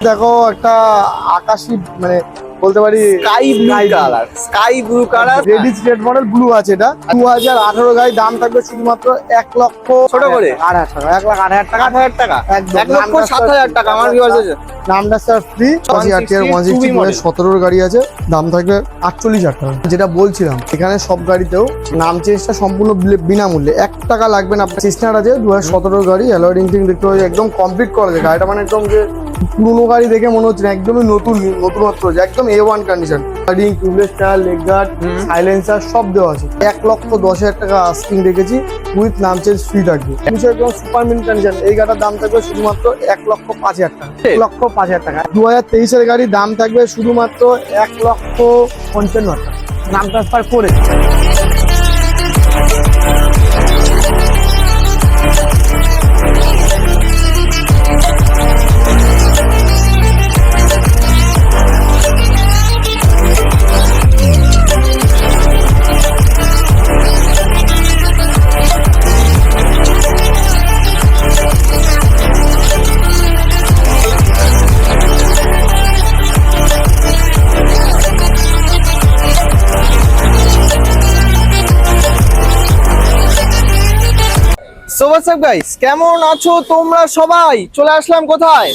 দেখো একটা আকাশি মানে বলতে পারি sky blue colour sky blue colour ready state model blue আছে এটা। দু হাজার আঠারো গাড়ি দাম থাকবে শুধুমাত্র এক লক্ষ ছোট করে? আট হাজার এক লাখ আট হাজার টাকা। আট হাজার টাকা? এক লক্ষ সাত হাজার টাকা আমার ভিউয়ার্স আছে। নামটা স্যার ফ্রি পঁচিশ হাজার টাকার ওয়ান 160 সিক্সটি 2B model। সতেরোর গাড়ি আছে দাম থাকবে আটচল্লিশ হাজার টাকা। যেটা বলছিলাম এখানে সব গাড়িতেও নাম চেঞ্জটা সম্পূর্ণ বিনামূল্যে। এক টাকা লাগবে না আপনার চেষ্টার আছে দু হাজার সতেরোর গাড়ি অ্যালয় রিং দেখতে পাচ্ছি একদম কমপ্লিট করা যায়। গাড়িটা মানে একদম যে পুরোনো গাড়ি দেখে মনে হচ্ছে না একদমই নতুন নতুনত্ব একদম A one condition ring tubeless tyre leg guard. Silencer সব দেওয়া আছে। এক লক্ষ দশ হাজার টাকা আস্কিং রেখেছি উইথ নাম চেঞ্জ ফ্রি থাকবে। সুপার মিন কন্ডিশন এই গাড়িটার দাম থাকবে শুধুমাত্র এক লক্ষ পাঁচ হাজার টাকা। এক লক্ষ পাঁচ হাজার টাকা। দু হাজার তেইশের গাড়ি দাম থাকবে শুধুমাত্র এক লক্ষ পঞ্চান্ন টাকা। নাম ট্রান্সফার করে সো হোয়াটসঅ্যাপ গাইস কেমন আছো তোমরা সবাই? চলে আসলাম কোথায়?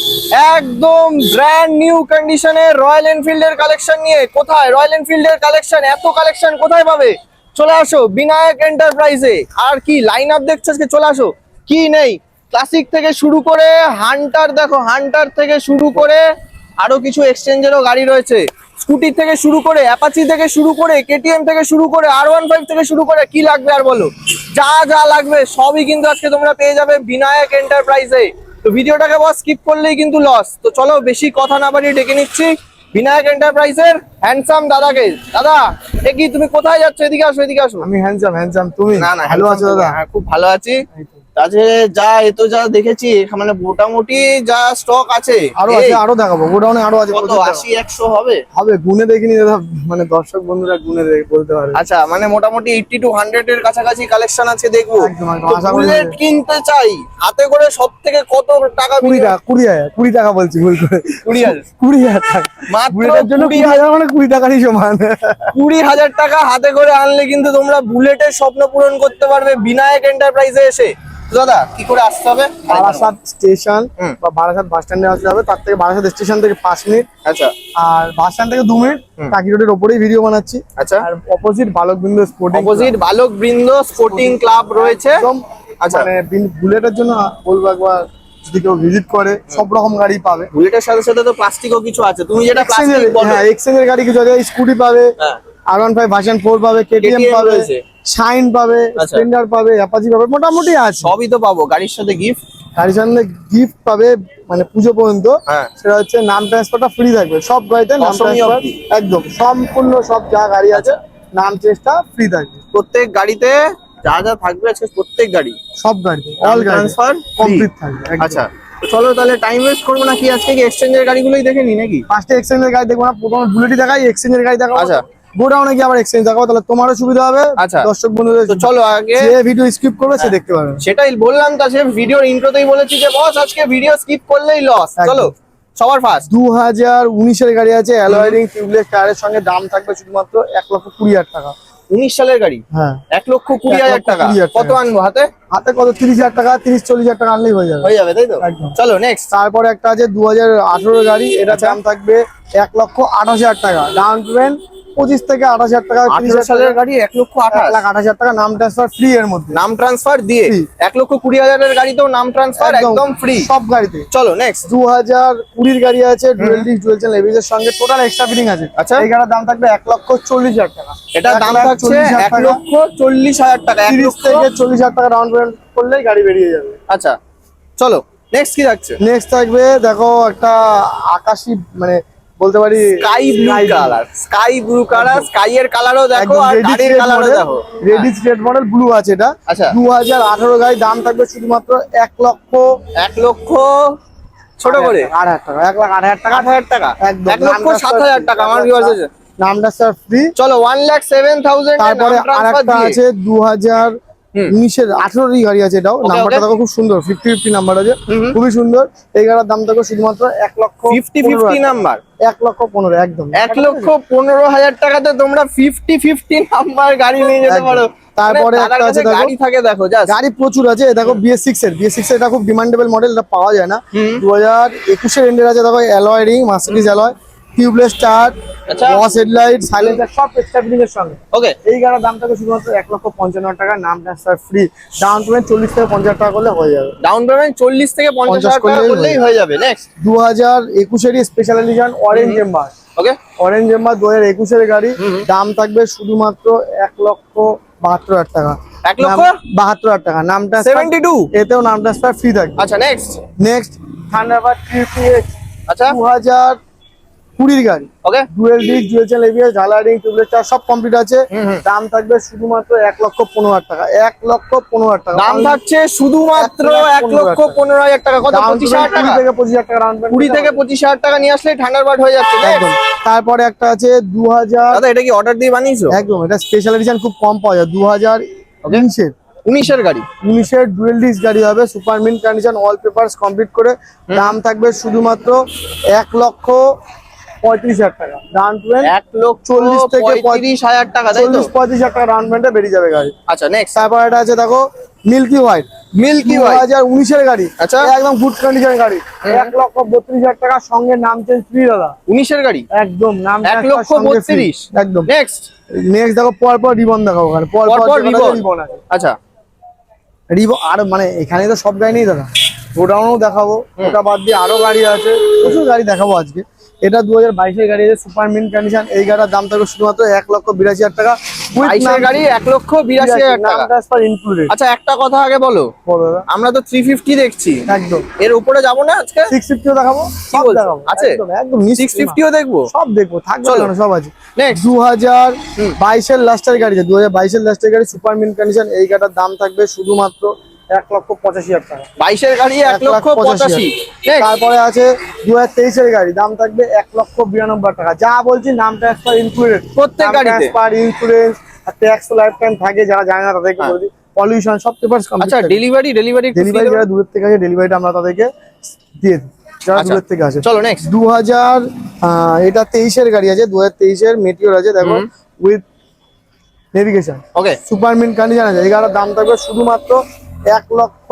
একদম ব্র্যান্ড নিউ কন্ডিশনের রয়্যাল এনফিল্ডের কালেকশন নিয়ে। কোথায়? রয়্যাল এনফিল্ডের কালেকশন এত কালেকশন কোথায় পাবে? চলে আসো, বিনায়ক এন্টারপ্রাইজে আর কি লাইন আপ দেখছ আজকে? চলে আসো। কি নেই? ক্লাসিক থেকে শুরু করে হান্টার দেখো হান্টার থেকে শুরু করে আরও কিছু এক্সচেঞ্জেরও গাড়ি রয়েছে। স্কুটি থেকে শুরু করে অ্যাপাচি থেকে শুরু করে কেটিএম থেকে শুরু করে আর ওয়ান ফাইভ থেকে শুরু করে কি লাগবে আর বলো? যা যা লাগবে সবই কিন্তু আজকে তোমরা পেয়ে যাবে বিনায়ক এন্টারপ্রাইজে তো ভিডিওটাকে বস স্কিপ করলেই কিন্তু লস তো চলো বেশি কথা না বাড়িয়ে ডেকে নিচ্ছি। বিনায়ক এন্টারপ্রাইজের হ্যান্ডসাম দাদাকে। দাদা এ কি তুমি কোথায় যাচ্ছ? এদিকে আসো এদিকে আসো। আমি হ্যান্ডসাম হ্যান্ডসাম তুমি? না না ভালো আছো দাদা? হ্যাঁ খুব ভালো আছি। তাছাড়া যা এ তো যা দেখেছি মানে মোটামুটি যা স্টক আছে। আরও আছে আরও দেখাবো গোডাউনে আরও আছে কত প্রচুর দেখাবো। আশি একশো হবে? হবে গুনে দেখিনি দাদা মানে দর্শক বন্ধুরা গুনে বলতে পারবে আচ্ছা মানে মোটামুটি এইটটি টু হান্ড্রেড এর কাছাকাছি কালেকশন আছে দেখব। বুলেট কিনতে চাই হাতে করে সব থেকে কত টাকা কুড়ি টাকা কুড়ি হাজার কুড়ি টাকা বলছি ভুল করে। কুড়ি হাজার। কুড়ি হাজার টাকা। বুলেটের জন্য কুড়ি কুড়ি হাজার মানে কুড়ি টাকারই সমান। কুড়ি হাজার টাকা হাতে করে আনলে কিন্তু তোমরা বুলেটের স্বপ্ন পূরণ করতে পারবে বিনায়ক এন্টারপ্রাইজে এসে। দাদা কি করে আসতে হবে? বারাসাত স্টেশন বা বারাসাত বাস স্ট্যান্ডে আসতে হবে তার থেকে বারাসাত স্টেশন থেকে পাঁচ মিনিট। আচ্ছা। আর বাস স্ট্যান্ড থেকে দু মিনিট। কাকি রোডের ওপরেই ভিডিও বানাচ্ছি। আচ্ছা। আর অপোজিট বালক বিন্দু স্পোর্টিং অপোজিট বালক বৃন্দ স্পোর্টিং ক্লাব রয়েছে। একদম। আচ্ছা। মানে বুলেটের জন্য বলব একবার যদি কেউ ভিজিট করে সব রকম গাড়ি পাবে। বুলেটের সাথে সাথে তো প্লাস্টিকও কিছু আছে। তুমি যেটা এক্সচেঞ্জের প্লাস্টিক বলো। হ্যাঁ এক্সচেঞ্জের গাড়ি কিছু আছে স্কুটি পাবে। হ্যাঁ। R one five version four পাবে কেটিএম পাবে। শাইন পাবে আচ্ছা। স্প্লেন্ডার পাবে অ্যাপাচি পাবে মোটামুটি আছে। সবই তো পাবো গাড়ির সাথে গিফট গাড়ির সামনে গিফট পাবে মানে পুজো পর্যন্ত। হ্যাঁ। সেটা হচ্ছে নাম ট্রান্সফারটা ফ্রি থাকবে। সব গাড়িতে নাম ট্রান্সফার একদম। সম্পূর্ণ সব যা গাড়ি আছে নাম চেঞ্জটা ফ্রি থাকবে। প্রত্যেক গাড়িতে যা যা থাকবে আজকে প্রত্যেক গাড়ি? সব গাড়িতে অল transfer কমপ্লিট থাকবে আচ্ছা। চলো তাহলে টাইম ওয়েস্ট করব না কি আজকে এক্সচেঞ্জের গাড়িগুলোই দেখে নি নাকি? ফার্স্টে এক্সচেঞ্জের গাড়ি দেখব না প্রথমে বুলেটই দেখাই এক্সচেঞ্জের গাড়ি দেখাবো। আচ্ছা। গোডাউনে গিয়ে আবার এক্সচেঞ্জ দেখাবো তাহলে তোমারও সুবিধা হবে। আচ্ছা। দর্শক বন্ধুদের তো চলো আগে যে ভিডিও স্কিপ করবে সে দেখতে পারবে। সেটাই বললাম তো সে ভিডিওর ইন্ট্রোতেই বলেছি যে বস আজকে ভিডিও স্কিপ করলেই লস চলো সবার ফার্স্ট দু হাজার উনিশের গাড়ি আছে অ্যালয়ারিং টিউবলেস টায়ারের সঙ্গে দাম থাকবে শুধুমাত্র এক লক্ষ কুড়ি হাজার টাকা। উনিশ সালের গাড়ি? হ্যাঁ। এক লক্ষ কুড়ি হাজার টাকা। কত আনব হাতে? হাতে কত? তিরিশ হাজার টাকা তিরিশ চল্লিশ হাজার টাকা আনলেই হয়ে যাবে। হয়ে যাবে তাই তো? চলো নেক্সট তারপরে একটা আছে দু হাজার আঠেরো গাড়ি এটা আচ্ছা। দাম থাকবে এক লক্ষ আঠাশ হাজার টাকা। ডাউন পেমেন্ট পঁচিশ থেকে আঠাশ হাজার টাকা আঠারো সালের গাড়ি এক লক্ষ আঠাশ লাখ আঠাশ হাজার টাকা নাম ট্রান্সফার ফ্রি এর মধ্যে। নাম ট্রান্সফার দিয়ে এক লক্ষ কুড়ি হাজারের গাড়িতেও নাম ট্রান্সফার একদম ফ্রি সব গাড়িতে। চলো নেক্সট দু হাজার কুড়ির গাড়ি আছে dual disc dual channel ABS সঙ্গে টোটাল এক্সট্রা ফিটিং আছে। আচ্ছা। এই গাড়ির দাম থাকবে এক লক্ষ চল্লিশ হাজার টাকা। এটা দাম থাকছে এক লক্ষ চল্লিশ হাজার টাকা তিরিশ থেকে চল্লিশ হাজার টাকা ডাউন পেমেন্ট করলেই গাড়ি বেরিয়ে যাবে। আচ্ছা চলো নেক্সট কি থাকছে? নেক্সট থাকবে দেখো একটা আকাশি মানে বলতে পারি sky blue colour sky blue colour sky এর কালারও দেখো আর গাড়ির কালারও দেখো। রেডি স্টেট মডেল ব্লু আছে এটা। আচ্ছা। দু হাজার আঠারো গাড়ি দাম থাকবে শুধুমাত্র এক লক্ষ এক লক্ষ ছোট করে? আট হাজার টাকা এক লাখ আট হাজার টাকা। আট হাজার টাকা? একদম। এক লক্ষ নামটা সাত হাজার টাকা আমার ভিউয়ার্স আছে নামটা স্যার ফ্রি চলো ওয়ান লাখ সেভেন থাউজেন্ড তারপরে আর একটা আছে দু হাজার হুম। উনিশের আঠেরোরই গাড়ি আছে এটাও। নাম্বারটা দেখো খুব সুন্দর ফিফটি ফিফটি নাম্বার আছে। খুবই সুন্দর। এই গাড়ির দাম দেখো শুধুমাত্র এক লক্ষ ফিফটি ফিফটি নাম্বার। এক লক্ষ পনেরো একদম। এক লক্ষ পনেরো হাজার টাকাতে তোমরা ফিফটি ফিফটি নাম্বার গাড়ি নিয়ে যেতে পারো। তারপরে মানে একটা আছে। গাড়ি থাকে দেখো জাস্ট গাড়ি প্রচুর আছে। দেখো বিএস সিক্স এর। বিএস সিক্স এটা খুব ডিমান্ডেবল মডেল এটা পাওয়া যায় না। দু হাজার একুশের এন্ডের আছে দেখো alloy ring Mercedes alloy tubeless আচ্ছা। বস হেডলাইট সাইলেন্সার সব এক্সট্রা ফিটিং এর সঙ্গে। ওকে এই গাড়ির দাম থাকে শুধুমাত্র এক লক্ষ পঞ্চান্ন টাকা নাম ট্রান্সফার ফ্রি ডাউন পেমেন্ট চল্লিশ থেকে পঞ্চাশ টাকা করলে হয়ে যাবে। ডাউন পেমেন্ট চল্লিশ থেকে পঞ্চাশ 50 টাকা করলেই হয়ে যাবে। নেক্সট দু হাজার একুশেরই special edition orange chamber okay orange chamber দু হাজার একুশের গাড়ি। দাম থাকবে শুধুমাত্র এক লক্ষ বাহাত্তর হাজার টাকা। এক লক্ষ? বাহাত্তর হাজার টাকা। নামটা সেভেন্টি টু এতেও নাম ট্রান্সফার ফ্রি থাকবে। আচ্ছা next next Thunderbird three X আচ্ছা। দু হাজার কুড়ির গাড়ি। Okay dual disc dual channel ABS ঝালারিং tubeless চার সব কমপ্লিট আছে। দাম থাকবে শুধুমাত্র এক লক্ষ পনেরো হাজার টাকা। এক লক্ষ পনেরো হাজার টাকা। দাম থাকছে শুধুমাত্র এক লক্ষ পনেরো হাজার টাকা। কত? পঁচিশ হাজার টাকা? থেকে পঁচিশ হাজার টাকা down কুড়ি থেকে পঁচিশ হাজার টাকা নিয়ে আসলে ঠান্ডারবার্ড হয়ে যাচ্ছে একদম। তারপরে একটা আছে দু হাজার দাদা এটা কি অর্ডার দিয়ে বানিয়েছো? একদম এটা স্পেশাল এডিশন খুব কম পাওয়া যায়। দু হাজার উনিশের। উনিশের গাড়ি? উনিশের ডুয়েল ডিস্ক গাড়ি হবে super mint condition all papers complete করে দাম থাকবে শুধুমাত্র এক লক্ষ পঁয়ত্রিশ হাজার টাকা। ডাউন পেমেন্ট এক লক্ষ 40 থেকে পঁয়ত্রিশ হাজার টাকা চল্লিশ পঁয়ত্রিশ হাজার টাকা ডাউন পেমেন্টে বেরিয়ে যাবে গাড়ি। আচ্ছা নেক্সট তারপর এটা আছে দেখো মিল্কি হোয়াইট মিল্কি দু হোয়াইট হাজার উনিশের গাড়ি। আচ্ছা। একদম গুড। এক লক্ষ বত্রিশ হাজার টাকার সঙ্গে নাম চেঞ্জ ফ্রি দাদা। উনিশের গাড়ি? একদম নাম এক লক্ষ। বত্রিশ। একদম। নেক্সট নেক্সট দেখো পর পর রিবন দেখো ওখানে রিবন রিবন আছে আচ্ছা। রিবন আর মানে এখানে তো সব গাড়ি নেই দাদা। গোডাউনও দেখাবো। ওটা বাদ দিয়ে আরও গাড়ি আছে। প্রচুর গাড়ি দেখাবো আজকে। এটা দু হাজার বাইশের গাড়ি আছে সুপার মিন কন্ডিশন এই গাড়ির দাম থাকবে শুধুমাত্র এক লক্ষ বিরাশি হাজার টাকা। বাইশের গাড়ি এক লক্ষ বিরাশি হাজার টাকা। ট্রান্সফার ইনক্লুডেড আচ্ছা একটা কথা আগে বলো। আমরা তো থ্রি ফিফটি দেখছি। একদম। এর উপরে যাব না আজকে? সিক্স ফিফটিও দেখাবো সব দেখাবো। আছে? একদম সিক্স ফিফটিও দেখব? সব দেখব থাকবে। সব আছে। নেক্সট দু হাজার বাইশের লাস্টের গাড়ি দু হাজার বাইশের লাস্টের গাড়ি সুপার মিন কন্ডিশন এই গাড়ির দাম থাকবে শুধুমাত্র এক লক্ষ পঁচাশি হাজার টাকা। বাইশের গাড়ি এক লক্ষ পঁচাশি. তারপরে আছে দু হাজার তেইশের গাড়ি দাম থাকবে এক লক্ষ বিরানব্বই টাকা। যা বলছি নাম ট্রান্সফার ইনক্লুডেড প্রত্যেক গাড়িতে? ট্রান্সফার ইন্স্যুরেন্স আর ট্যাক্স লাইফ টাইম থাকে যারা জানে না তাদেরকে হ্যাঁ। বলি। পলিউশন সব পেপার আচ্ছা ডেলিভারি ডেলিভারি ডেলিভারি যারা দূরের থেকে আছে ডেলিভারিটা আমরা তাদেরকে দিয়ে দিই। যারা আচ্ছা। দূরের থেকে আছে চলো নেক্সট দু হাজার এটা তেইশের গাড়ি আছে দু হাজার তেইশের মেটিওর আছে দেখো with navigation okay super mint condition আছে এই গাড়ির দাম থাকবে শুধুমাত্র এক লক্ষ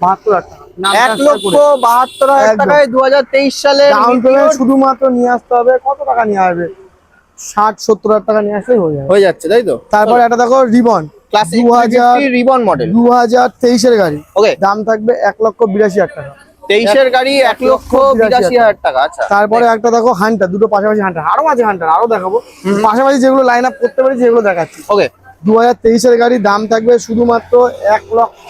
বাহাত্তর হাজার টাকা। এক লক্ষ বাহাত্তর হাজার। টাকায় দু সালে ডাউন পেমেন্ট শুধুমাত্র নিয়ে আসতে হবে। কত টাকা নিয়ে আসবে? ষাট সত্তর হাজার টাকা নিয়ে আসলেই হয়ে যাবে। হয়ে যাচ্ছে তাই তো? তারপরে একটা দেখো রিবন ক্লাসিক দু হাজার রিবন মডেল দু হাজার তেইশের গাড়ি। ওকে দাম থাকবে এক লক্ষ বিরাশি হাজার টাকা। তেইশের গাড়ি এক লক্ষ বিরাশি হাজার টাকা। আচ্ছা। তারপরে একটা দেখো হান্টার দুটো পাশাপাশি হান্টার আরও আছে হান্টার আরও দেখাবো। পাশাপাশি যেগুলো লাইন আপ করতে পারি সেগুলো দেখাচ্ছি। ওকে দু হাজার তেইশের গাড়ি দাম থাকবে শুধুমাত্র এক লক্ষ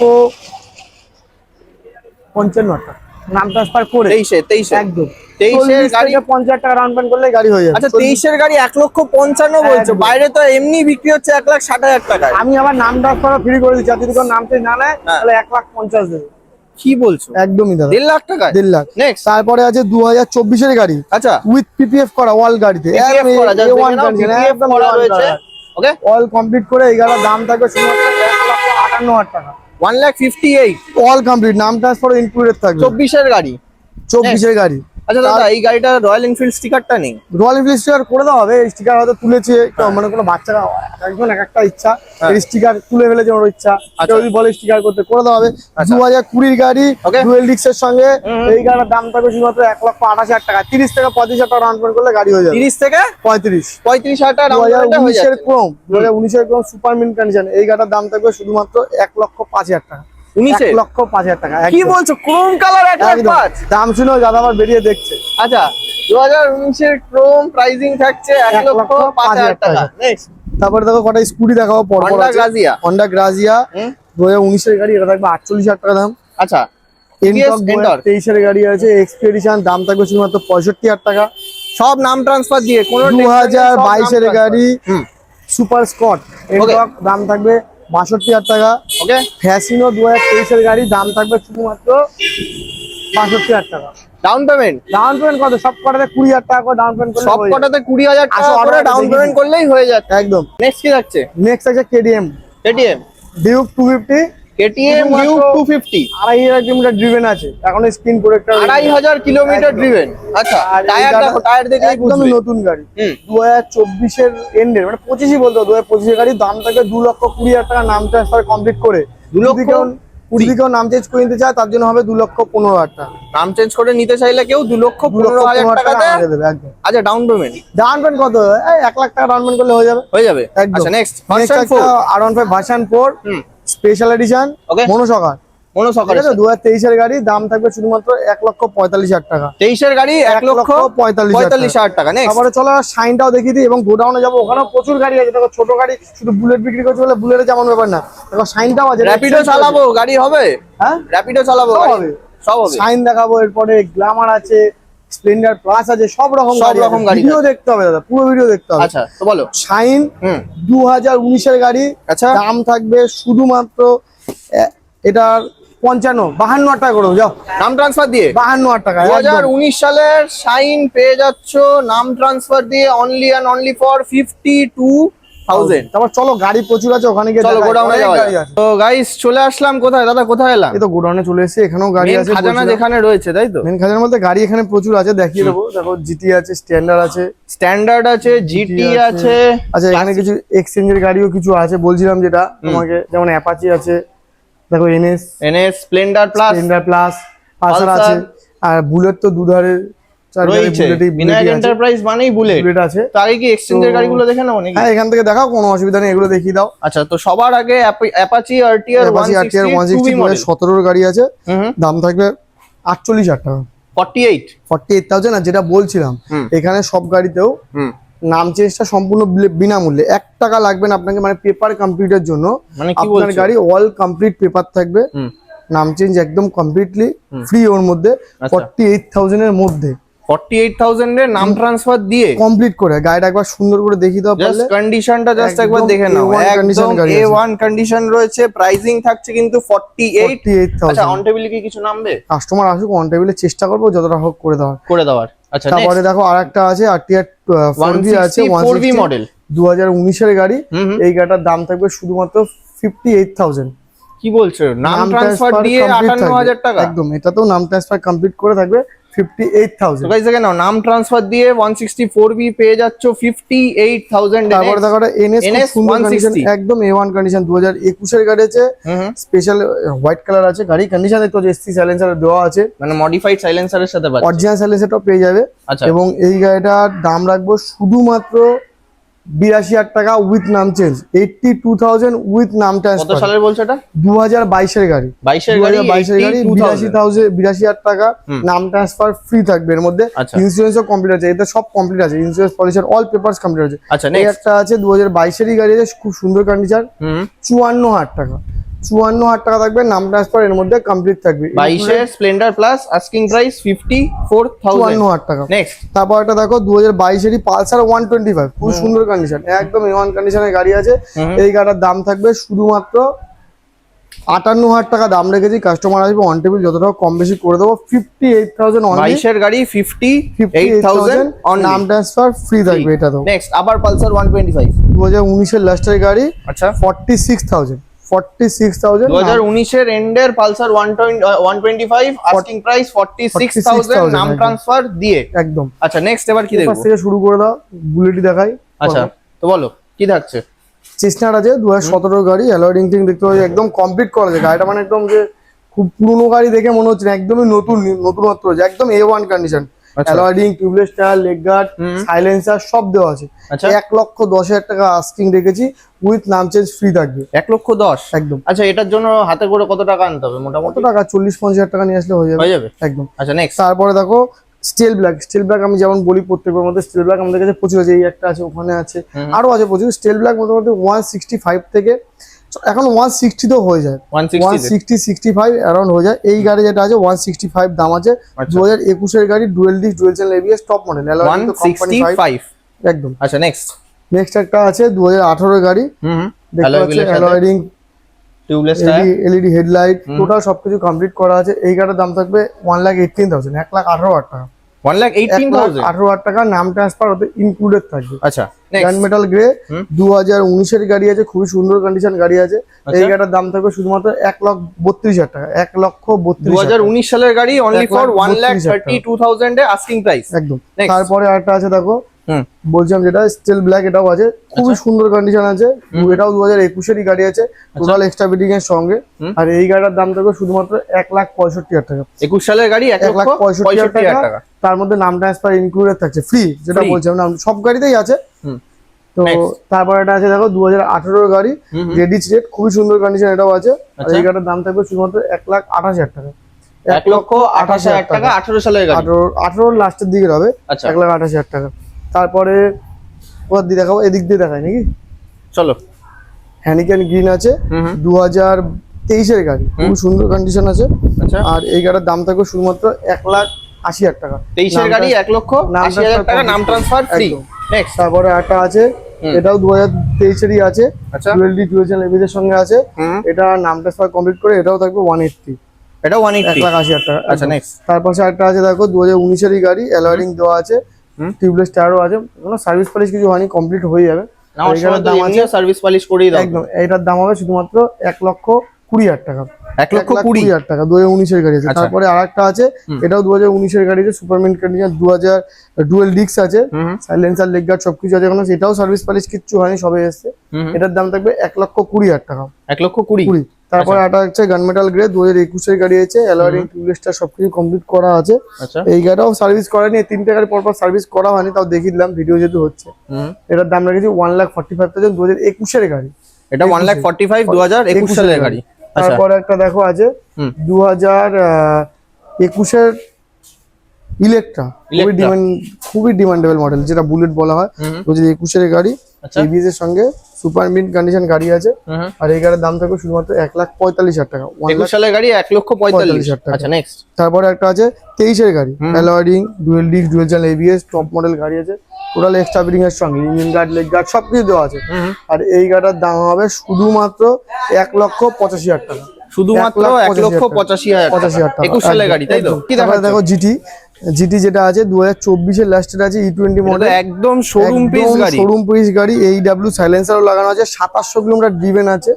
পঞ্চান্ন টাকা। নাম ট্রান্সফার করে। তেইশে তেইশে। একদম। তেইশের গাড়ি পঞ্চাশ টাকা করলে গাড়ি হয়ে যাবে। আচ্ছা তেইশের গাড়ি এক লক্ষ পঞ্চান্ন বলছো। বাইরে তো এমনি বিক্রি হচ্ছে এক লাখ ষাট হাজার টাকায়। আমি আবার নাম ট্রান্সফার ফ্রি করে দিচ্ছি। আর যদি কোনো নাম চেঞ্জ না নেয় হ্যাঁ। তাহলে এক লাখ পঞ্চাশ দেবে। কি বলছো? একদমই দাদা। দেড় লাখ টাকায়? দেড় লাখ। নেক্সট তারপরে আছে দু হাজার চব্বিশের গাড়ি। আচ্ছা। উইথ পিপিএফ করা ওয়াল গাড়িতে। ওকে অল কমপ্লিট করে এই গাড়ির দাম থাকবে শুধুমাত্র এক লক্ষ আটান্ন হাজার টাকা। One lakh fifty eight all complete নাম ট্রান্সফার ইনক্লুডেড থাকবে। চব্বিশের গাড়ি। চব্বিশের গাড়ি। আচ্ছা দাদা এই গাড়িটা রয়্যাল এনফিল্ড স্টিকারটা নেই? রয়্যাল এনফিল্ড স্টিকার করে দেওয়া হবে। স্টিকার হয়তো তুলেছে মানে কোনো বাচ্চারা একজন এক একটা ইচ্ছা। হ্যাঁ। স্টিকার তুলে ফেলেছে ওর ইচ্ছা। আচ্ছা। যদি বলে স্টিকার করতে করে দেওয়া হবে। আচ্ছা। দু হাজার কুড়ির গাড়ি. ডুয়েল ডিক্সের সঙ্গে। এই গাড়ির দাম থাকবে শুধুমাত্র এক লক্ষ আঠাশ হাজার টাকা। তিরিশ থেকে পঁয়ত্রিশ হাজার টাকা পেমেন্ট করলে গাড়ি হয়ে যাবে। তিরিশ থেকে পঁয়ত্রিশ। পঁয়ত্রিশ হাজার টাকা দু হাজার উনিশের ক্রোম। দু হাজার উনিশের ক্রোম সুপার মিন কন্ডিশন এই গাড়ির দাম থাকবে শুধুমাত্র এক লক্ষ পাঁচ হাজার টাকা। উনিশে লক্ষ পাঁচ হাজার টাকা কি বলছো? ক্রোম কালার এক লাখ পাঁচ? দাম শুনেও দাদা আবার বেরিয়ে দেখছে। আচ্ছা দু হাজার উনিশের ক্রোম থাকছে এক লক্ষ পাঁচ হাজার টাকা। তারপরে দেখো কটা স্কুটি দেখাবো হন্ডা গ্রাজিয়া দু হাজার উনিশের গাড়ি এটা থাকবে আটচল্লিশ হাজার টাকা দাম। আচ্ছা। তেইশের গাড়ি আছে এক্সপিডিশন দাম থাকবে শুধুমাত্র পঁয়ষট্টি হাজার টাকা। সব নাম ট্রান্সফার দিয়ে কোনো দু হাজার বাইশের গাড়ি সুপার স্কট দাম থাকবে বাষট্টি হাজার টাকা। ওকে ফ্যাসিনো দু হাজার তেইশের গাড়ি দাম থাকবে শুধুমাত্র বাষট্টি হাজার টাকা। ডাউন পেমেন্ট ডাউন পেমেন্ট কত? সব কটাতে কুড়ি হাজার টাকা করে ডাউন পেমেন্ট সব কটাতে কুড়ি হাজার টাকা ডাউন পেমেন্ট করলেই হয়ে যাচ্ছে। একদম। নেক্সট কি যাচ্ছে নেক্সট আছে KDM KDM Duke two fifty KTM আড়াই হাজার কিলোমিটার ড্রিভেন আছে। এখন স্ক্রিন প্রোটেক্টর আড়াই হাজার কিলোমিটার ড্রিভেন আচ্ছা টায়ার দেখো টায়ার দেখেই একদমই নতুন গাড়ি। হুম। দু হাজার চব্বিশের এন্ডের মানে পঁচিশই বলতো গাড়ি দাম থাকে দু লক্ষ কুড়ি হাজার টাকা নাম ট্রান্সফার কমপ্লিট করে। লক্ষ কুড়ি? কেউ নাম চেঞ্জ করে নিতে চায় তার জন্য হবে দু লক্ষ পনেরো হাজার টাকা। নাম চেঞ্জ করে নিতে চাইলে কেউ দু লক্ষ পনেরো হাজার আমাকে দেবে একদম। আচ্ছা ডাউন পেমেন্ট ডাউন পেমেন্ট কত এক লাখ টাকা ডাউন পেমেন্ট করলে হয়ে যাবে। হয়ে যাবে। আচ্ছা নেক্সট নেক্সট ভার্সন একটা 4 R one five version four হুম। Special edition. মনোসকার মনো ঠিক দু হাজার তেইশের গাড়ি দাম থাকবে শুধুমাত্র এক লক্ষ পঁয়তাল্লিশ হাজার টাকা। তেইশের গাড়ি এক লক্ষ পঁয়তাল্লিশ পঁয়তাল্লিশ হাজার টাকা নেক্সট তারপরে চলো সাইনটাও দেখিয়ে দিই এবং গোডাউনে যাব। ওখানেও প্রচুর গাড়ি আছে। দেখো ছোট গাড়ি শুধু বুলেট বিক্রি করছে বলে বুলেটের যেমন ব্যাপার না। দেখো সাইনটাও আছে। র্যাপিডো চালাবো গাড়ি হবে? হ্যাঁ? র্যাপিডো চালাবো সব হবে। সব হবে। সাইন দেখাবো এরপরে গ্ল্যামার আছে। স্প্লেন্ডার প্লাস আছে সব রকম সব গাড়ি রকম গাড়ি ভিডিও দেখতে হবে দাদা পুরো ভিডিও দেখতে হবে। আচ্ছা তো বলো। শাইন দু হাজার উনিশের গাড়ি আচ্ছা। দাম থাকবে শুধুমাত্র এটার পঞ্চান্ন বাহান্ন হাজার টাকা করে যাও। নাম ট্রান্সফার দিয়ে? বাহান্ন হাজার টাকা দু হাজার উনিশ সালের শাইন পেয়ে যাচ্ছ নাম ট্রান্সফার দিয়ে only and only for fifty two thousand তারপর চলো গাড়ি প্রচুর আছে ওখানে গিয়ে চলো গোডাউনে যাওয়া তো গাইস চলে আসলাম কোথায়? দাদা কোথায় এলাম? এই তো গোডাউনে চলে এসেছে এখানেও গাড়ি আছে খাজানা। যেখানে রয়েছে তাই তো? মেন খাজানার মধ্যে গাড়ি এখানে প্রচুর আছে দেখিয়ে দেবো। দেখো জিটি আছে স্ট্যান্ডার্ড আছে। স্ট্যান্ডার্ড আছে জিটি আছে। আচ্ছা এখানে কিছু এক্সচেঞ্জের গাড়িও কিছু আছে বলছিলাম যেটা তোমাকে যেমন অ্যাপাচি আছে দেখো NS NS Splendor plus Splendor plus Pulsar আছে আর বুলেট তো দুধারে রয়েছে। বিনায়ক এন্টারপ্রাইজ মানেই বুলেট বুলেট আছে। তো আগে কি এক্সচেঞ্জের গাড়িগুলো দেখে নাও নাকি? হ্যাঁ এখান থেকে দেখাও কোনো অসুবিধা নেই এগুলো দেখিয়ে দাও। আচ্ছা তো সবার আগে Apache RTR Apache RTR 160 sixty two V গাড়ি আছে। দাম থাকবে আটচল্লিশ হাজার টাকা। 48 ফর্টি এইট থাউজেন্ড যেটা বলছিলাম এখানে সব গাড়িতেও নাম চেঞ্জটা সম্পূর্ণ বিনামূল্যে। এক টাকা লাগবে না আপনাকে মানে পেপার কমপ্লিটের জন্য। মানে আপনার গাড়ি অল কমপ্লিট পেপার থাকবে। নাম চেঞ্জ একদম কমপ্লিটলি ফ্রি ওর মধ্যে। ফর্টি এইট থাউজেন্ড এর মধ্যে। 48000 এর নাম ট্রান্সফার দিয়ে। কমপ্লিট করে গাড়িটা একবার সুন্দর করে দেখিয়ে জাস্ট পারলে কন্ডিশনটা জাস্ট একবার দেখে নাও। একদম গাড়ি এ আছে। ওয়ান কন্ডিশন রয়েছে প্রাইসিং থাকছে কিন্তু 48 এইট আচ্ছা অন টেবিলে কি কিছু নামবে? কাস্টমার আসুক অন টেবিলে চেষ্টা করব যতটা হোক করে দেওয়ার। করে দেওয়ার। আচ্ছা তারপরে দেখো আর একটা আছে আর টিআর ফোর ভি আছে 4V মডেল দু হাজার উনিশের গাড়ি। এই গাড়িটার দাম থাকবে শুধুমাত্র ফিফটি এইট থাউজেন্ড কি বলছো? নাম ট্রান্সফার দিয়ে 58000 টাকা? একদম এটাতেও নাম ট্রান্সফার কমপ্লিট করে থাকবে। ফিফটি এইট তো থাউজেন্ড গাইস দেখে নাও নাম ট্রান্সফার দিয়ে 164B পেয়ে যাচ্ছ 58000 তারপরে দেখো এনএস NS সুন্দর 160 কন্ডিশন একদম কন্ডিশন দু হাজার একুশের গাড়ি আছে। স্পেশাল হোয়াইট কালার আছে। গাড়ি কন্ডিশন এসসি সাইলেন্সার দেওয়া আছে। মানে মডিফাইড সাইলেন্সারের সাথে পাচ্ছি। অরিজিনাল সাইলেন্সারটাও পেয়ে যাবে। আচ্ছা। এবং এই গাড়িটার দাম রাখব শুধুমাত্র বিরাশি হাজার টাকা উইথ নাম change eighty two thousand with নাম কত সালের বলছো এটা? দু হাজার বাইশের গাড়ি। বাইশের গাড়ি বাইশের গাড়ি 82,000 বিরাশি থাউজেন্ড বিরাশি হাজার টাকা নাম ট্রান্সফার ফ্রি থাকবে এর মধ্যে। আচ্ছা। ইন্স্যুরেন্সও কমপ্লিট আছে এতে সব কমপ্লিট আছে। ইন্স্যুরেন্স পলিসির অল পেপারস কমপ্লিট আছে। আচ্ছা এই একটা আছে দু হাজার বাইশেরই গাড়ি আছে খুব সুন্দর কন্ডিশন চুয়ান্ন হাজার টাকা। চুয়ান্ন হাজার টাকা থাকবে নাম ট্রান্সফার এর মধ্যে কমপ্লিট থাকবে। 22 এর স্প্লেন্ডার প্লাস আস্কিং প্রাইস 54000 চুয়ান্ন হাজার টাকা। নেক্সট তারপর একটা দেখো দু হাজার বাইশেরই পালসার ওয়ান টোয়েন্টি ফাইভ খুব সুন্দর কন্ডিশন একদম এ ওয়ান কন্ডিশনের গাড়ি আছে। এই গাড়িটার দাম থাকবে শুধুমাত্র আটান্ন হাজার টাকা দাম রেখেছি কাস্টমার আসবে অন টেবিল যতটা কম বেশি করে দেবো ফিফটি এইট থাউজেন্ড অনলি 22 এর গাড়ি 58000 58000 অন নাম ট্রান্সফার ফ্রি থাকবে এটা তো। নেক্সট আবার পালসার 125 দু হাজার উনিশের লাস্টের গাড়ি আচ্ছা। Forty six thousand forty six thousand 2019 এর এন্ডের পালসার 125 আস্কিং প্রাইস 46000 46,000 নাম ট্রান্সফার দিয়ে। একদম। আচ্ছা নেক্সট এবার কি থেকে শুরু করে দাও বুলেটই দেখাই আচ্ছা তো বলো কি থাকছে? আছে দু হাজার সতেরো গাড়ি অ্যালয়েডিং টিং দেখতে পাচ্ছি একদম কমপ্লিট করা আছে গাড়িটা মানে একদম যে খুব পুরনো গাড়ি দেখে মনে হচ্ছে না একদমই নতুন নতুনত্ব একদম A one condition. অ্যালয়েডিং tubeless tyre leg guard silencer সব দেওয়া আছে। আচ্ছা। এক লক্ষ দশ হাজার টাকা আস্কিং রেখেছি উইথ নাম চেঞ্জ ফ্রি থাকবে। এক লক্ষ দশ? একদম। আচ্ছা এটার জন্য হাতে করে কত টাকা আনতে হবে মোটামুটি? টাকা? চল্লিশ পঞ্চাশ হাজার টাকা নিয়ে আসলে হয়ে যাবে। হয়ে যাবে? একদম। আচ্ছা নেক্সট তারপরে দেখো স্টিল ব্ল্যাক স্টিল ব্ল্যাক আমি যেমন বলি প্রত্যেকের মধ্যে স্টিল ব্ল্যাক আমাদের কাছে প্রচুর আছে এই একটা আছে ওখানে আছে। আরও আছে প্রচুর। স্টিল ব্ল্যাক মোটামুটি ওয়ান সিক্সটি ফাইভ থেকে এখন ওয়ান সিক্সটিতেও হয়ে যায়। One 160 sixty sixty five around হয়ে যায়। এই গাড়ি যেটা আছে ওয়ান সিক্সটি ফাইভ দাম আছে। আচ্ছা। দু হাজার একুশের গাড়ি dual disc dual channel ABS top model company five 165 একদম। আচ্ছা নেক্সট নেক্সট একটা আছে দু হাজার আঠারোর গাড়ি। দেখতে পাচ্ছি অ্যালয়েডিং টিউবলেস এলইডি হেডলাইট টোটাল সবকিছু কমপ্লিট করা আছে। এই গাড়ির দাম থাকবে ওয়ান লাখ এইটিন থাউজেন্ড এক লাখ আঠারো হাজার টাকা। লাখ টাকা নাম ট্রান্সফার ওতে ইনক্লুডেড থাকবে। আচ্ছা মেটাল গ্রে হাজার উনিশের গাড়ি আছে খুবই সুন্দর কন্ডিশন গাড়ি আছে। আচ্ছা। এই দাম থাকবে শুধুমাত্র এক লক্ষ বত্রিশ হাজার টাকা এক লক্ষ সালের গাড়ি only for lakh a asking price একদম। তারপরে আরেকটা আছে দেখো বলছিলাম যেটা স্টিল ব্ল্যাক এটাও আছে। খুবই সুন্দর কন্ডিশন আছে। এটাও দু হাজার একুশেরই গাড়ি আছে। টোটাল এক্সট্রা বিডিং এর সঙ্গে। আর এই গাড়িটার দাম থাকবে শুধুমাত্র এক লাখ পঁয়ষট্টি হাজার টাকা। একুশ সালের গাড়ি এক লাখ পঁয়ষট্টি হাজার টাকা। তার মধ্যে নাম ট্রান্সফার ইনক্লুডেড থাকছে। ফ্রি যেটা বলছিলাম নাম সব গাড়িতেই আছে। তো. তারপরে এটা আছে দেখো দু হাজার আঠারোর গাড়ি। রেডিচ রেট খুবই সুন্দর কন্ডিশন এটাও আছে। আর আচ্ছা। এই গাড়িটার দাম থাকবে শুধুমাত্র এক লাখ আঠাশ হাজার টাকা। এক লক্ষ আঠাশ হাজার টাকা আঠারো সালের আঠারো আঠারোর লাস্টের দিকে হবে আচ্ছা। এক লাখ আঠাশ হাজার টাকা। তারপরে ওর দিয়ে দেখাবো এদিক দিয়ে দেখায় নাকি? চলো। হ্যানিক্যান গ্রিন আছে দু হাজার তেইশের গাড়ি খুব সুন্দর কন্ডিশন আছে। আচ্ছা। আর এই গাড়ির দাম থাকবে শুধুমাত্র এক লাখ আশি হাজার টাকা। তেইশের গাড়ি এক লক্ষ আশি হাজার টাকা নাম ট্রান্সফার ফ্রি তারপরে একটা আছে এটাও দু হাজার তেইশেরই আছে। আচ্ছা। টুয়েলভ ডি টুয়েলভ এর সঙ্গে আছে। এটা নাম ট্রান্সফার কমপ্লিট করে এটাও থাকবে ওয়ান এইটটি এটা ওয়ান এক লাখ আশি হাজার টাকা আচ্ছা নেক্সট তারপর একটা আছে দেখো দু হাজার উনিশেরই গাড়ি অ্যালোয়ারিং দেওয়া আছে। টিউবলেস টায়ারও আছে। কোনো সার্ভিস পালিশ কিছু হয়নি কমপ্লিট হয়ে যাবে। আমার এই সময় গাড়ির তো দাম আছে সার্ভিস পালিশ করেই দাও। একদম এটার দাম হবে শুধুমাত্র এক লক্ষ কুড়ি হাজার টাকা। এক লক্ষ কুড়ি? হাজার টাকা দু হাজার উনিশের গাড়ি আছে। আচ্ছা। তারপরে আর একটা আছে এটাও দু হাজার উনিশের গাড়ি আছে সুপারমেন্ট কন্ডিশন দু হাজার ডুয়েল ডিক্স আছে। হুম হুম, সাইলেন্সার লেগ গার্ড সবকিছু আছে এখন। সেটাও সার্ভিস পালিশ কিচ্ছু হয়নি সবে এসছে। এটার দাম থাকবে এক লক্ষ কুড়ি হাজার টাকা। এক লক্ষ কুড়ি? কুড়ি। তারপরে একটা হচ্ছে গানমেটাল গ্রে দু হাজার একুশের গাড়ি আছে অ্যালোয়ারিং সব সবকিছু কমপ্লিট করা আছে। আচ্ছা। এই গাড়িটাও সার্ভিস করেনি এই তিনটে গাড়ি পরপর সার্ভিস করা হয়নি তাও দেখে দিলাম ভিডিও যেহেতু হচ্ছে। এটার দাম রেখেছি one lakh forty five thousand দু হাজার একুশের গাড়ি। এটা ওয়ান লাখ ফর্টি ফাইভ দু হাজার একুশ সালের গাড়ি। তারপর তারপরে একটা দেখো আছে দু হাজার একুশের ইলেকট্রা খুবই। ডিমান্ড খুবই ডিমান্ডেবল মডেল যেটা বুলেট বলা হয়। দু হাজার একুশের গাড়ি আচ্ছা। এবিএস এর সঙ্গে সুপার মিড কন্ডিশন গাড়ি আছে। আর এই গাড়ির দাম থাকবে শুধুমাত্র এক লাখ পঁয়তাল্লিশ হাজার টাকা। একুশ সালের গাড়ি এক লক্ষ পঁয়তাল্লিশ। হাজার টাকা। আচ্ছা নেক্সট তারপরে একটা আছে তেইশের গাড়ি। অ্যালয়েডিং dual disc dual channel ABS top model গাড়ি আছে। টোটাল এক্সট্রা বিডিং এর সঙ্গে ইঞ্জিন গার্ড লেগ গার্ড সব কিছু দেওয়া আছে। আর এই গাড়িটার দাম হবে শুধুমাত্র এক লক্ষ পঁচাশি হাজার টাকা। শুধুমাত্র এক লক্ষ পঁচাশি হাজার পঁচাশি হাজার টাকা। একুশ সালের গাড়ি তাই তো? কি দেখো জিটি জিটি যেটা আছে দু হাজার চব্বিশের লাস্টের আছে ই টোয়েন্টি মডেল একদম শোরুম পিস গাড়ি। শোরুম পিস গাড়ি এই ডাব্লিউ সাইলেন্সারও লাগানো আছে সাতাশশো কিলোমিটার ড্রিভেন আছে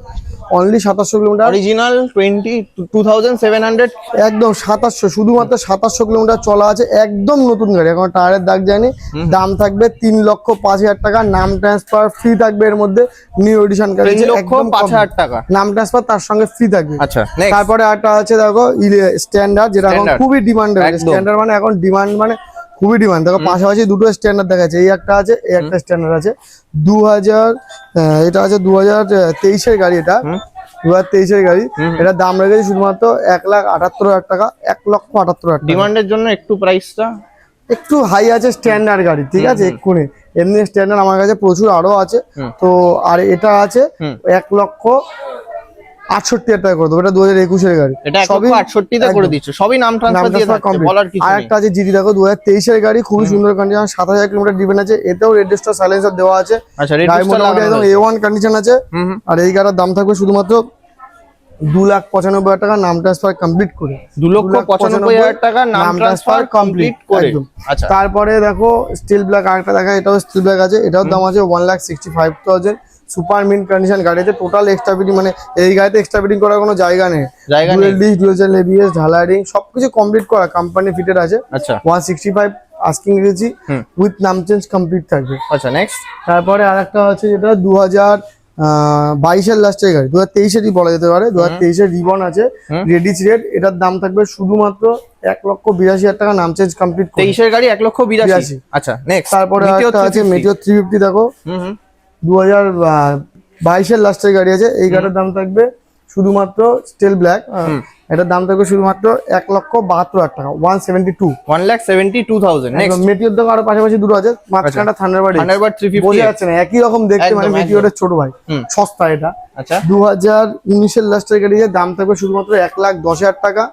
অনলি সাতাশশো kilometre. Original twenty two thousand seven hundred একদম সাতাশশো শুধুমাত্র সাতাশশো কিলোমিটার চলা আছে একদম নতুন গাড়ি এখন টায়ারের দাগ যায়নি। দাম থাকবে তিন লক্ষ পাঁচ হাজার টাকা নাম ট্রান্সফার ফ্রি থাকবে এর মধ্যে নিউ এডিশন গাড়ি তিন লক্ষ একদম পাঁচ হাজার টাকা। নাম ট্রান্সফার তার সঙ্গে ফ্রি থাকবে। আচ্ছা তারপরে একটা আছে দেখো স্ট্যান্ডার্ড যেটা এখন খুবই ডিমান্ডেড স্ট্যান্ডার্ড মানে এখন ডিমান্ড মানে খুবই ডিমান্ড দেখো পাশাপাশি দুটো স্ট্যান্ডার্ড দেখা যাচ্ছে এই একটা আছে এই একটা স্ট্যান্ডার্ড আছে। দু হাজার এটা আছে দু হাজার গাড়ি এটা। দু হাজার গাড়ি। এটার দাম রেখেছে শুধুমাত্র এক লাখ আটাত্তর হাজার টাকা এক লক্ষ আটাত্তর হাজার ডিমান্ডের জন্য একটু প্রাইসটা একটু হাই আছে স্ট্যান্ডার্ড গাড়ি ঠিক আছে? এক্ষুনি। এমনি স্ট্যান্ডার্ড আমার কাছে প্রচুর আরও আছে। তো আর এটা আছে এক লক্ষ আটষট্টি হাজার টাকা করে দেবো। এটা দু হাজার একুশের গাড়ি। সবই আটষট্টিতে করে। দিচ্ছ। সবই নাম ট্রান্সফার দিয়ে বলার কিছু আর একটা আছে জিডি দেখো দু হাজার তেইশের গাড়ি খুবই সুন্দর কন্ডিশন সাত হাজার কিলোমিটার ডিপেন্ড আছে। এতেও রেজিস্টার সাইলেন্সার দেওয়া আছে। আচ্ছা একদম এ ওয়ান কন্ডিশন আছে। আর এই গাড়ির দাম থাকবে শুধুমাত্র দু লাখ পঁচানব্বই হাজার টাকা নাম ট্রান্সফার কমপ্লিট করে। দু লক্ষ পঁচানব্বই হাজার টাকা নাম ট্রান্সফার কমপ্লিট করে। আচ্ছা। তারপরে দেখো স্টিল ব্ল্যাক আরেকটা দেখা এটাও স্টিল ব্ল্যাক আছে এটাও দাম আছে one lakh sixty five thousand super mint condition গাড়ি আছে টোটাল এক্সট্রা ফিটিং মানে এই গাড়িতে এক্সট্রা ফিটিং করার কোনো জায়গা নেই। জায়গা নেই। ডিস ডুয়েল চ্যানেল এবিএস ঢালারিং সবকিছু কমপ্লিট করা কোম্পানি ফিটেড আছে। আচ্ছা। ওয়ান সিক্সটি ফাইভ আস্কিং রেখেছি উইথ নাম চেঞ্জ কমপ্লিট থাকবে। আচ্ছা নেক্সট তারপরে আরেকটা আছে যেটা দু হাজার বাইশের লাস্টের গাড়ি দু হাজার তেইশেরই বলা যেতে পারে দু হাজার তেইশের রিবন আছে। রেডিস রেট এটার দাম থাকবে শুধুমাত্র এক লক্ষ বিরাশি হাজার টাকা নাম চেঞ্জ কমপ্লিট তেইশের গাড়ি এক লক্ষ বিরাশি। আচ্ছা নেক্সট তারপরে আছে মেটিও থ্রি ফিফটি দেখো। দু হাজার বাইশের লাস্টের গাড়ি আছে। এই গাড়ির দাম থাকবে শুধুমাত্র স্টিল ব্ল্যাক। এটার দাম থাকবে শুধুমাত্র এক লক্ষ বাহাত্তর হাজার টাকা one seventy two one lakh seventy two thousand Meteor দেখো আরও পাশাপাশি দুটো আছে মাঝখানটা থান্ডারবার্ড হান্ড্রেড থ্রি ফিফটি বোঝা যাচ্ছে না একই রকম দেখতে মানে। মেটিওরের ছোট ভাই। সস্তা এটা। আচ্ছা। দু হাজার উনিশের লাস্টের গাড়ি দাম থাকবে শুধুমাত্র এক লাখ দশ হাজার টাকা।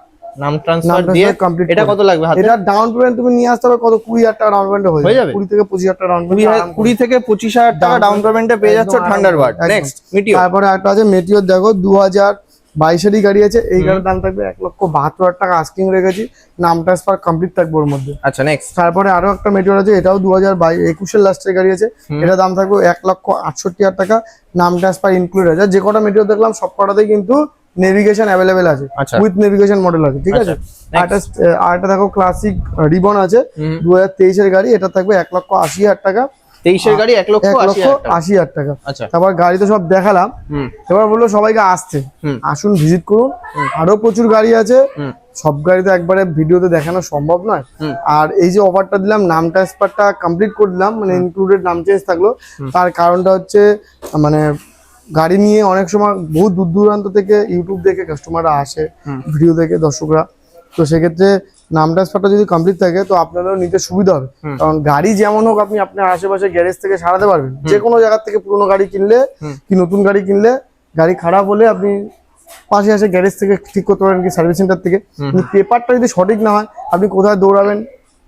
নাম ট্রান্সফার দিয়ে কমপ্লিট এটা কত লাগবে হাতে? এটা ডাউন পেমেন্ট তুমি নিয়ে আসতে হবে কত? কুড়ি হাজার টাকা ডাউন পেমেন্ট হয়ে যাবে? যাবে। কুড়ি থেকে পঁচিশ হাজার টাকা ডাউন পেমেন্ট কুড়ি থেকে পঁচিশ হাজার টাকা ডাউন পেমেন্টে পেয়ে যাচ্ছ একদম থান্ডার বার্ড একদম। নেক্সট মিটিও তারপরে একটা আছে মেটিওর দেখো দু হাজার বাইশেরই গাড়ি আছে। এই গাড়ির দাম থাকবে এক লক্ষ বাহাত্তর হাজার টাকা আস্কিং রেখেছি। নাম ট্রান্সফার কমপ্লিট থাকবে ওর মধ্যে। আচ্ছা নেক্সট তারপরে আরও একটা মেটিওর আছে এটাও দু হাজার একুশের লাস্টের গাড়ি আছে। এটা দাম থাকবে এক লক্ষ আটষট্টি হাজার টাকা। নাম ট্রান্সফার ইনক্লুড আছে যে কটা মেটিওর দেখলাম সব কটাতেই কিন্তু নেভিগেশন অ্যাভেলেবেল আছে আচ্ছা। উইথ নেভিগেশন মডেল আছে ঠিক আছে? Next. আরেকটা আরেকটা দেখো ক্লাসিক রিবন আছে দু হাজার তেইশের গাড়ি এটা থাকবে এক লক্ষ আশি হাজার টাকা। তেইশের গাড়ি এক লক্ষ আশি হাজার টাকা। আচ্ছা। তারপর গাড়ি তো সব দেখালাম। এবার বলল সবাইকে আসতে। আসুন ভিজিট করুন। আরও প্রচুর গাড়ি আছে। সব গাড়ি তো একবারে ভিডিওতে দেখানো সম্ভব নয়। আর এই যে অফারটা দিলাম নাম ট্রান্সফারটা কমপ্লিট করে দিলাম মানে ইনক্লুডেড নাম চেঞ্জ থাকল। তার কারণটা হচ্ছে মানে গাড়ি নিয়ে অনেক সময় বহু দূর দূরান্ত থেকে ইউটিউব দেখে কাস্টমাররা আসে ভিডিও দেখে দর্শকরা। তো সেক্ষেত্রে নাম ট্রান্সফারটা যদি কমপ্লিট থাকে তো আপনাদেরও নিতে সুবিধা হবে। কারণ গাড়ি যেমন হোক আপনি আপনার আশেপাশে গ্যারেজ থেকে সারাতে পারবেন। যে কোনো জায়গা থেকে পুরোনো গাড়ি কিনলে কি নতুন গাড়ি কিনলে গাড়ি খারাপ হলে আপনি পাশে আসে গ্যারেজ থেকে ঠিক করতে পারেন কি সার্ভিস সেন্টার থেকে। কিন্তু পেপারটা যদি সঠিক না হয় আপনি কোথায় দৌড়াবেন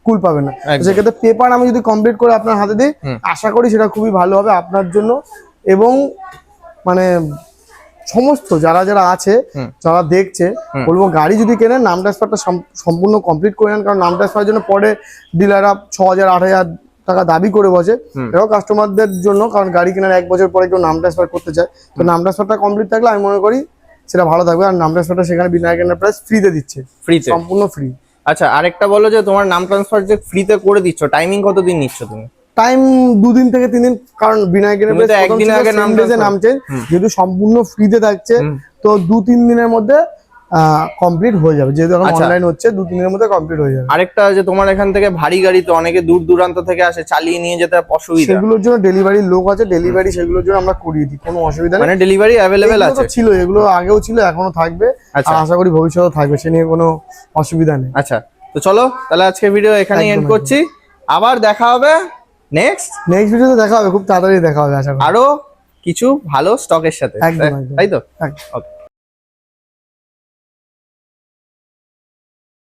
কুল পাবেন না। সেক্ষেত্রে পেপার আমি যদি কমপ্লিট করে আপনার হাতে দিই আশা করি সেটা খুবই ভালো হবে আপনার জন্য। এবং মানে সমস্ত যারা যারা আছে। যারা দেখছে বলব গাড়ি যদি কেনেন নাম ট্রান্সফারটা সম্পূর্ণ কমপ্লিট করে নেন কারণ নাম ট্রান্সফারের জন্য পরে ডিলাররা ছ হাজার আট হাজার টাকা দাবি করে বসে। এটাও কাস্টমারদের জন্য কারণ গাড়ি কেনার এক বছর পরে কেউ নাম ট্রান্সফার করতে চায়। তো নাম ট্রান্সফারটা কমপ্লিট থাকলে আমি মনে করি সেটা ভালো থাকবে আর নাম ট্রান্সফারটা সেখানে বিনায়ক এন্টারপ্রাইজ ফ্রিতে দিচ্ছে। ফ্রিতে সম্পূর্ণ ফ্রি আচ্ছা আরেকটা বলো যে তোমার নাম ট্রান্সফার যে ফ্রিতে করে দিচ্ছ টাইমিং কতদিন নিচ্ছ তুমি? টাইম দুদিন থেকে তিন দিন কারণ বিনায়কের একদিন আগে নাম নামছে যেহেতু সম্পূর্ণ ফ্রিতে থাকছে তো দু তিন দিনের মধ্যে কমপ্লিট হয়ে যাবে। যেহেতু এখন আচ্ছা। অনলাইন হচ্ছে দু তিন দিনের মধ্যে কমপ্লিট হয়ে যাবে। আরেকটা যে তোমার এখান থেকে ভারী গাড়ি তো অনেকে দূর দূরান্ত থেকে আসে চালিয়ে নিয়ে যেতে অসুবিধা। সেগুলোর জন্য ডেলিভারি লোক আছে ডেলিভারি সেগুলোর জন্য আমরা করিয়ে দিই কোনো অসুবিধা নেই। মানে ডেলিভারি অ্যাভেলেবেল আছে? ছিল এগুলো আগেও ছিল এখনও থাকবে। আচ্ছা। আর আশা করি ভবিষ্যতেও থাকবে সে নিয়ে কোনো অসুবিধা নেই। আচ্ছা। তো চলো তাহলে আজকে ভিডিও এখানেই এন্ড করছি। আবার দেখা হবে নেক্সট নেক্সট ভিডিওতে দেখা হবে খুব তাড়াতাড়ি দেখা হবে আশা করি আরও কিছু ভালো স্টকের সাথে। তাই তো। ওকে